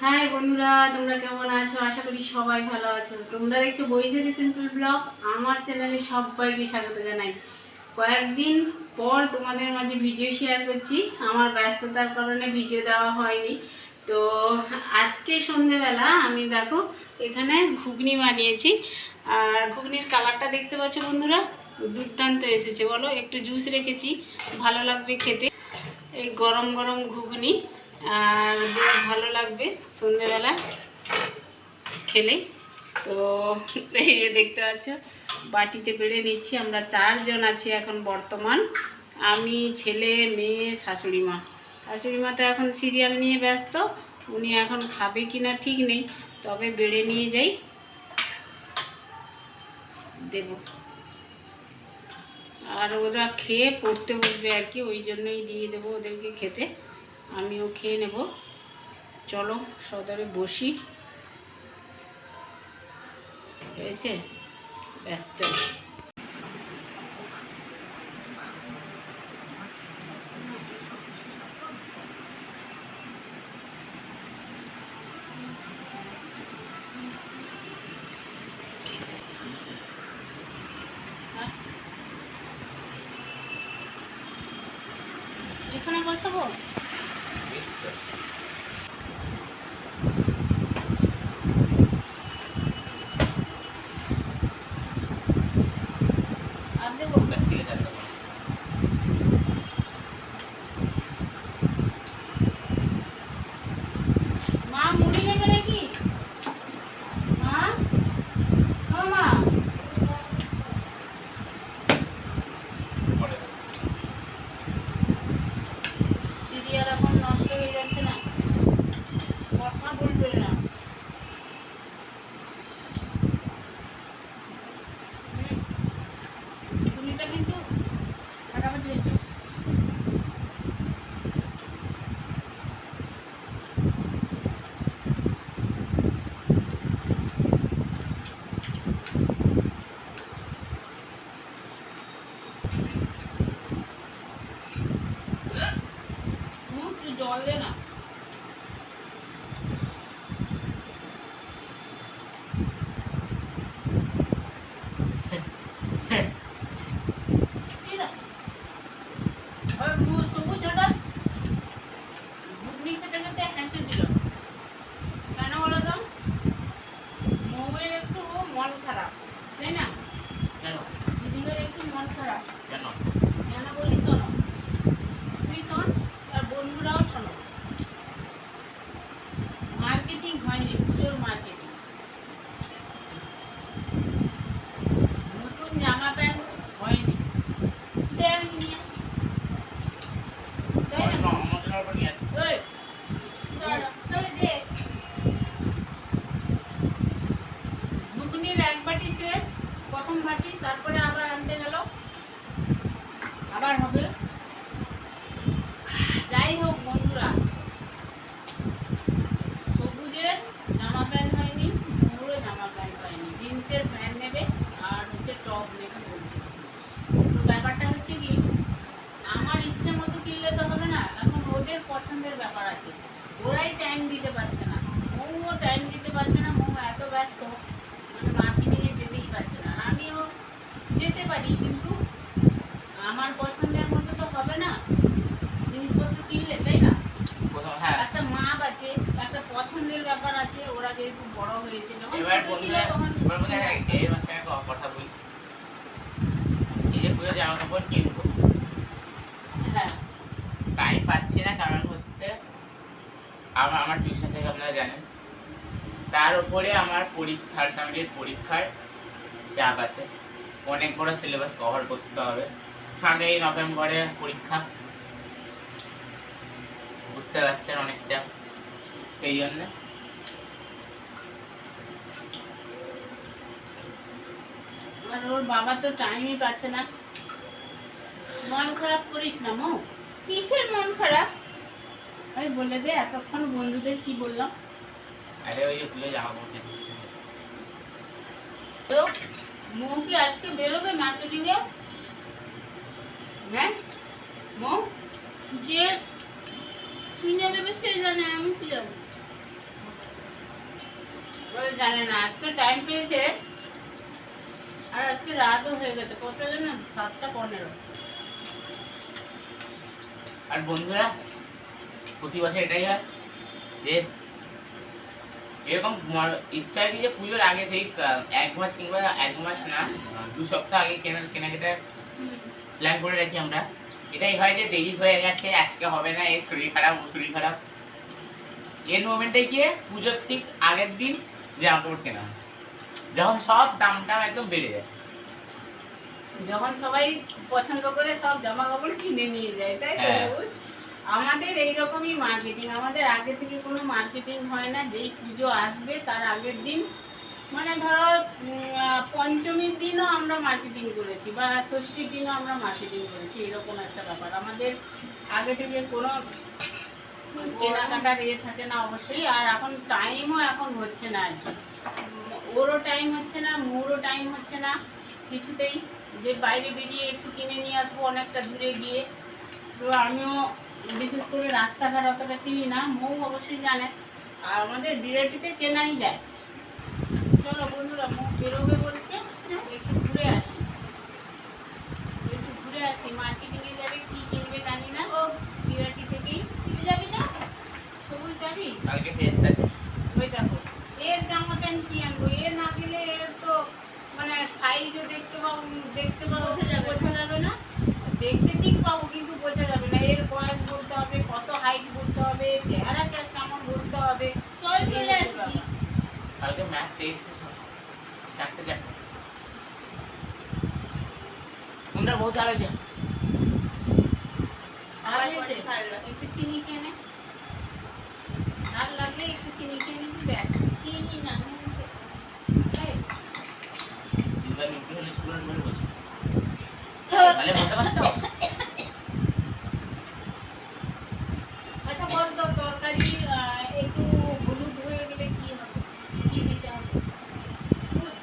High বন্ধুরা, তোমরা কেমন আছো? আশা করি সবাই ভালো আছো। তোমরা দেখছ বৈশাখী সিম্পল ব্লগ আমার চ্যানেলে সবাইকে স্বাগত জানাই। কয়েকদিন পর তোমাদের মাঝে ভিডিও শেয়ার করছি। আমার ব্যস্ততার কারণে ভিডিও দেওয়া হয়নি। তো আজকে সন্ধেবেলা আমি দেখো, এখানে ঘুগনি বানিয়েছি। আর ঘুগনির কালারটা দেখতে পাচ্ছ বন্ধুরা? দুর্দান্ত এসেছে। বলো, একটু জুস রেখেছি। ভালো লাগবে খেতে। এই গরম গরম ঘুগনি। আর বেশ ভালো লাগবে সন্ধেবেলা খেলে। তো এই যে দেখতে পাচ্ছ, বাটিতে বেড়ে নিচ্ছি। আমরা চারজন আছি এখন বর্তমান। আমি, ছেলে, মেয়ে, শাশুড়ি মা। শাশুড়ি মা তো এখন সিরিয়াল নিয়ে ব্যস্ত। উনি এখন খাবে কি না ঠিক নেই, তবে বেড়ে নিয়ে যাই। দেব। আর ওরা খেয়ে পড়তে বসবে আর কি, ওই জন্যই দিয়ে দেবো ওদেরকে খেতে। আমিও খেয়ে নেব। চলো সদরে বসি। হয়েছে? ব্যাস চলো এখানে বসাবো আর দেবো মা মুড়ি নেবে নাকি মা ও মা সিরিয়াল এখন নষ্ট হয়ে যাচ্ছে না কথা বলবে না হুম। ঘুগনিটা কিন্তু ফাটাফাটি হয়েছে হুম, তুই জল না এই না। ওই মু- সবুজ হঠাৎ ঘুগনি খেতে খেতে হেসে দিল কেন বলো তো মৌয়ের একটু মন খারাপ তাই না কেন দিদিদের একটু মন খারাপ কেন কেন বলি শোনো তুই শোন আর বন্ধুরাও শোনো মার্কেটিং হয়নি পুজোর মার্কেটিং নতুন জামা প্যান্ট হয়নি দেখ নিয়ে আসি তাই না আমাদের আবার নিয়ে আসি ওই, দাঁড়া, তাহলে দে। ঘুগনির এক বাটি শেষ প্রথম বাটি তারপরে আবার আনতে গেল আবার হবে যাই হোক বন্ধুরা সবুজের জামা প্যান্ট হয়নি মোরও জামা প্যান্ট হয়নি জিন্সের প্যান্ট নেবে আর হচ্ছে টপ নেবে বলছে তো ব্যাপারটা হচ্ছে কি আমার ইচ্ছে মতো কিনলে তো হবে না এখন ওদের পছন্দের ব্যাপার আছে। ওরাই টাইম দিতে পারছে না। মৌও টাইম দিতে পারছে না মৌ এত ব্যস্ত মানে মার্কেটিংয়ে যেতেই পারছে না। আমিও যেতে পারি কিন্তু আমার পছন্দের মতো তো হবে না। জিনিসপত্র কিনলে তাই না? হ্যাঁ। একটা মাপ আছে একটা পছন্দের ব্যাপার আছে। ওরা যেহেতু বড় হয়েছে যখন ছিল তখন কথা বলি। এই যে পুজো জামা কাপড় কিনবো। হ্যাঁ। টাইম পাচ্ছি না কারণ আমার আমার টিউশন থেকে আপনারা জানেন। তার উপরে আমার পরীক্ষার সামনের পরীক্ষার চাপ আছে। অনেক বড় সিলেবাস কভার করতে হবে। সামনে এই নভেম্বরে পরীক্ষা। বুঝতে পারছেন অনেক চাপ। সেই জন্য। আর ওর বাবা তো টাইমই পাচ্ছে না। মন খারাপ করিস না মো। কিসের মন খারাপ? আমি বলে দে এতক্ষণ বন্ধুদের কি বললাম? আরে ওই যে পুজো জামা তো মৌ কি আজকে বেরোবে মার্কেটিং এ? হ্যাঁ? মৌ? যে কিনে দেবে সে জানে আমি কি যাব ওই জানে না আজকে টাইম পেয়েছে। আর আজকে রাতও হয়ে গেছে কত জানো? সাতটা পনেরো। আর বন্ধুরা প্রতি বছর এটাই হয় যে এরকম ইচ্ছা কি যে পুজোর আগে থেকে এক মাস কিংবা এক মাস না দু সপ্তাহ আগে কেনা কেনাকাটার প্ল্যান করে রাখি আমরা। এটাই হয় যে দেরি হয়ে গেছে আজকে হবে না এর শরীর খারাপ ও শরীর খারাপ। এর মোমেন্টে গিয়ে পুজোর ঠিক আগের দিন জামা কাপড় কেনা যখন সব দাম টাম একদম বেড়ে যায়। যখন সবাই পছন্দ করে সব জামা কাপড় কিনে নিয়ে যায় তাই? আমাদের এইরকমই মার্কেটিং আমাদের আগে থেকে কোনো মার্কেটিং হয় না। যেই পুজো আসবে, তার আগের দিন মানে ধরো পঞ্চমীর দিনও আমরা মার্কেটিং করেছি বা ষষ্ঠীর দিনও আমরা মার্কেটিং করেছি, এরকম একটা ব্যাপার। আমাদের আগে থেকে কোনো কেনাকাটার ইয়ে থাকে না অবশ্যই, আর এখন টাইমও এখন হচ্ছে না আর কি। ওরও টাইম হচ্ছে না মোরও টাইম হচ্ছে না, কিছুতেই। যে বাইরে বেরিয়ে একটু কিনে নিয়ে আসব অনেকটা দূরে গিয়ে। তো আমিও বিশেষ করে রাস্তাঘাট অতটা চিনি না মৌ অবশ্যই জানে। আর আমাদের ডিরেটিতে কেনাই যায়। চলো বন্ধুরা মৌ বেরোবে বলছে একটু ঘুরে আসি। একটু ঘুরে আসি মার্কেটিংয়ে যাবে কি কিনবে জানি না। ও ডিরেটি থেকেই। তুই যাবি না? সবুজ যাবি? কালকে টেস্ট আছে। ওই দেখো এর জামা প্যান্ট কি আনব? এর না গেলে এর তো মানে সাইজও দেখতে পাবো দেখতে পাবো বোঝা যাবে না। দেখতে ঠিক পাবো কিন্তু বোঝা যাবে না। এর বয়স বলতে হবে কত হাইট বলতে হবে চেহারা কে- কেমন বলতে হবে চল চলে আসবি ম্যাথ টেস্ট চারটে চারটে তোমরা বহুত আলো যা চিনি কেনে আর লাগলে একটু চিনি কিনে ব্যাস চিনি না? তিনবার হলে স্টুডেন্ট বলে বলছো। তাহলে বলতে পারো তো আচ্ছা বল তো তরকারি আহ, একটু হলুদ হয়ে গেলে কি হবে কি দিতে হবে দুধ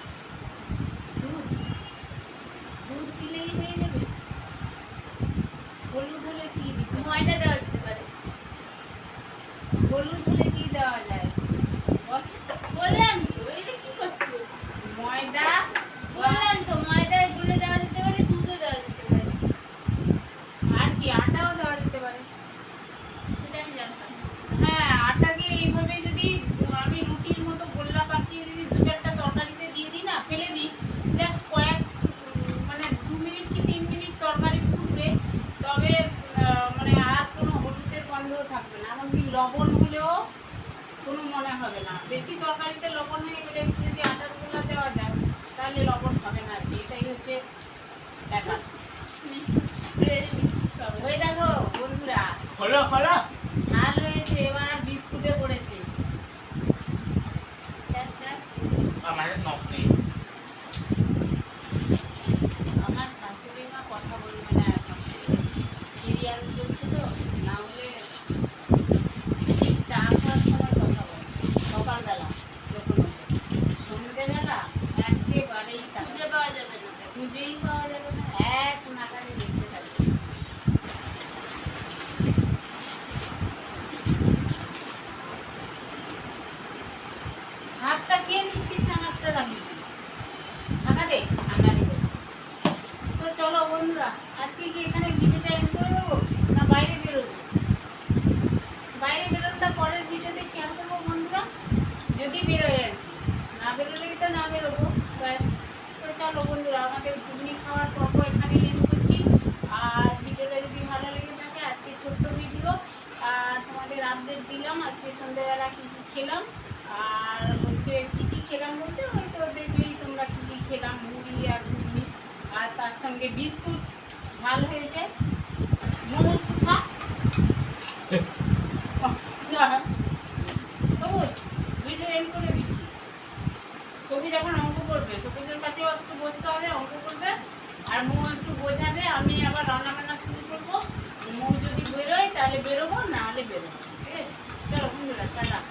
দুধ দুধ হয়ে যাবে হলুদ হলে কি? ময়দা দেওয়া যেতে পারে হলুদ হলে কি দেওয়া যায় বল। বললাম তো এটা কি করছ ময়দা বললাম তো ময়দা গুলে দেওয়া যেতে পারে দুধও দেওয়া যেতে পারে আর কি আটাও দেওয়া যেতে পারে সেটা আমি জানতাম হ্যাঁ আটাকে এইভাবে যদি আমি রুটির মতো গোল্লা পাকিয়ে যদি দু চারটা তরকারিতে দিয়ে দিই না ফেলে দিই জাস্ট কয়েক উম, মানে দু মিনিট কি তিন মিনিট তরকারি ফুটবে তবে আহ, মানে আর কোনো হলুদের গন্ধও থাকবে না এমনকি লবণ হলেও কোনো মনে হবে না বেশি তরকারিতে লবণ হয়ে গেলে একটু যদি আটারগুলা দেওয়া যায় তাহলে লবণ হবে না আর কি। এটাই হচ্ছে ব্যাপার। ওই দেখো বন্ধুরা। হলো হলো। ঝাল হয়েছে এবার বিস্কুটে পড়েছে। আমাদের নখ নেই। bye দিলাম, আজকে সন্ধ্যেবেলা কী কী খেলাম। আর হচ্ছে কী কী খেলাম বলতে হয়তো দেখলেই তোমরা কী কী খেলাম, মুড়ি আর ঘুগনি। আর তার সঙ্গে বিস্কুট, ঝাল হয়েছে। মোমো খা করে দিচ্ছি। অঙ্ক করবে একটু বসতে হবে, অঙ্ক করবে। আর একটু বোঝাবে, আমি আবার রান্না বান্না শুরু করব। মৌ যদি বেরোয়, তাহলে বেরোবো, না হলে বেরোবো। ঠিক আছে